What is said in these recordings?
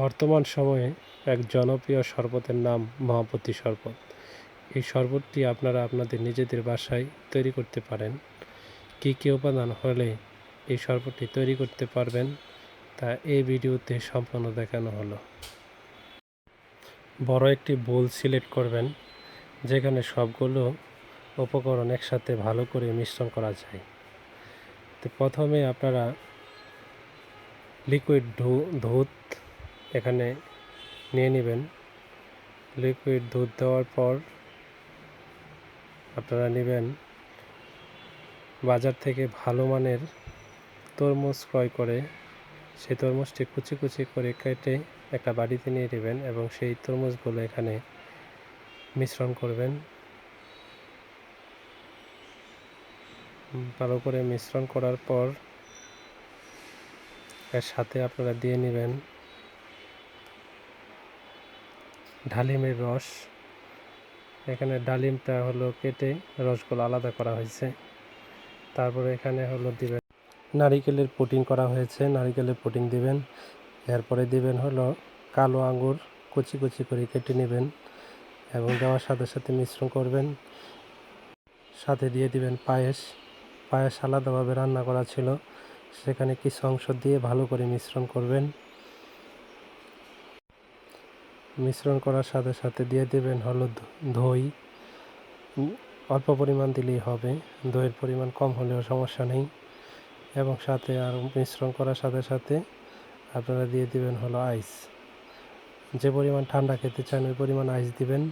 বর্তমান সময়ে এক জনপ্রিয় শরবতের নাম মহাপতি শরবত। এই শরবতটি আপনারা আপনাদের নিজেদের বাসায় তৈরি করতে পারেন। কী কী উপাদান হলে এই শরবতটি তৈরি করতে পারবেন তা এই ভিডিওতে সম্পূর্ণ দেখানো হলো। বড় একটি বোল সিলেক্ট করবেন, যেখানে সবগুলো উপকরণ একসাথে ভালো করে মিশ্রণ করা যায়। তো প্রথমে আপনারা লিকুইড দুধ এখানে নিয়ে নেবেন। লিকুইড দুধ দেওয়ার পর আপনারা নেবেন বাজার থেকে ভালো মানের তরমুজ ক্রয় করে, সেই তরমুজটি কুচি কুচি করে কেটে একটা বাড়িতে নিয়ে নেবেন এবং সেই তরমুজগুলো এখানে মিশ্রণ করবেন। ভালো করে মিশ্রণ করার পর এর সাথে আপনারা দিয়ে নেবেন ডালিমের রস। এখানে ডালিমটা হলো কেটে রসগুলো আলাদা করা হয়েছে। তারপরে এখানে হলো দিবেন নারিকেলের পুটিং করা হয়েছে। নারিকেলের পুটিং দিবেন। এরপরে দিবেন হলো কালো আঙ্গুর কুচি কুচি করে কেটে নেবেন এবং দেওয়ার সাথে সাথে মিশ্রণ করবেন। সাথে দিয়ে দিবেন পায়েস। পায়েস আলাদাভাবে রান্না করা ছিল। সেখানে কিছু অংশ দিয়ে ভালো করে মিশ্রণ করবেন। মিশ্রণ করার সাথে সাথে দিয়ে দেবেন হলো দই। অল্প পরিমাণ দিলেই হবে, দইয়ের পরিমাণ কম হলেও সমস্যা নেই। এবং সাথে আর মিশ্রণ করার সাথে সাথে আপনারা দিয়ে দিবেন হলো আইস। যে পরিমাণ ঠান্ডা খেতে চান ওই পরিমাণ আইস দিবেন।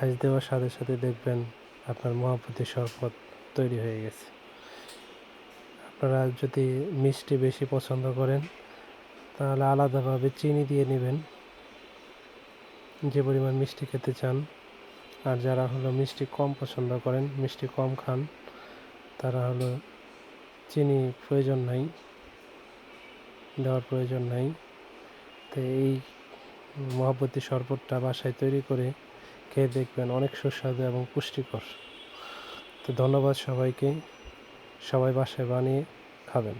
আইস দেওয়ার সাথে সাথে দেখবেন আপনার মহাপতি শরবত তৈরি হয়ে গেছে। আপনারা যদি মিষ্টি বেশি পছন্দ করেন তাহলে আলাদাভাবে চিনি দিয়ে নেবেন। যে পরিমাণ মিষ্টি খেতে চান। আর যারা হলো মিষ্টি কম পছন্দ করেন, মিষ্টি কম খান, তারা হলো চিনি প্রয়োজন নাই, দেওয়ার প্রয়োজন নাই। তো এই মহাপতি শরবতটা বাসায় তৈরি করে খেয়ে দেখবেন অনেক সুস্বাদু এবং পুষ্টিকর। তো ধন্যবাদ সবাইকে। সবাই বাসায় বানিয়ে খাবেন।